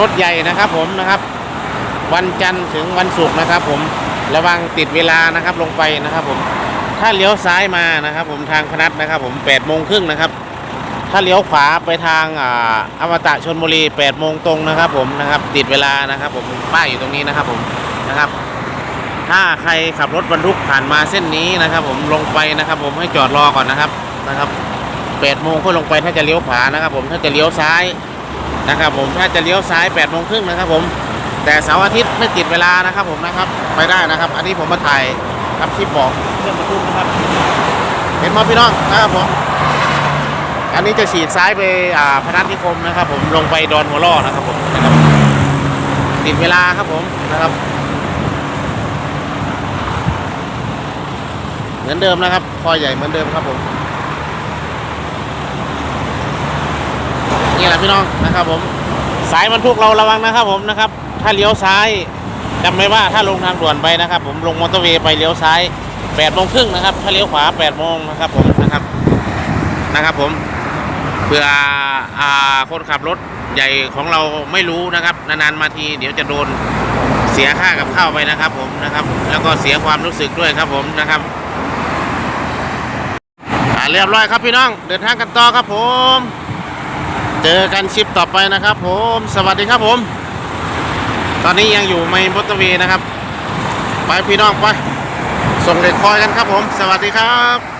รถใหญ่นะครับผมนะครับ วันจันทร์ถึงวันศุกร์นะครับ ผมระวังติดเวลานะครับลงไปนะครับ ผมถ้าเลี้ยวซ้ายมานะครับ ผมทางพนัสนะครับ ผม8ปดโมงครึ่งนะครับ ถ้าเลี้ยวขวาไปทางอ่าอมตะชนบุรี8ปดโมงตรงนะครับ ผมนะครับ ติดเวลานะครับ ผมป้ายอยู่ตรงนี้นะครับ ผมนะครับ ถ้าใครขับรถบรรทุกผ่านมาเส้นนี้นะครับ ผมลงไปนะครับ ผมให้จอดรอก่อนนะครับนะครับแปดโมงก็ลงไปถ้าจะเลี้ยวขวานะครับ ผมถ้าจะเลี้ยวซ้าย นะครับผมถ้าจะเลี้ยวซ้าย8ปดโมงครึ่งนะครับผมแต่เสาร์อาทิตย์ไม่ติดเวลานะครับผมนะครับไปได้นะครับ อันนี้ผมมาถ่ายครับคลิปบอกเรื่องบรรทุกนะครับ เห็นไหมพี่น้องนะครับผมอันนี้จะฉีดซ้ายไปอ่าพนัสนิคมนะครับ ผมลงไปดอนหัวล่อนะครับผมนะครับติดเวลาครับผมนะครับเหมือนเดิมนะครับคอใหญ่เหมือนเดิมครับผม แหละพี่น้องนะครับผมสายบรรทุกเราระวังนะครับผมนะครับ ถ้าเลี้ยวซ้ายจำไว้ว่าถ้าลงทางด่วนไปนะครับ ผมลงมอเตอร์เวย์ไปเลี้ยวซ้าย8ปดโมงครึ่งนะครับ ถ้าเลี้ยวขวา8ปดโมงนะครับผมนะครับนะครับผมเพื่ออาคนขับรถใหญ่ของเราไม่รู้นะครับ นานๆมาทีเดี๋ยวจะโดนเสียค่ากับข้าวไปนะครับผมนะครับ แล้วก็เสียความรู้สึกด้วยครับผมนะครับเรียบร้อยครับพี่น้อง เดินทางกันต่อครับผม เจอกันชิปต่อไปนะครับผม สวัสดีครับผม ตอนนี้ยังอยู่ไม่มอเตอร์เวย์นะครับ ไปพี่น้องไป ส่งเด็กคอยกันครับผม สวัสดีครับ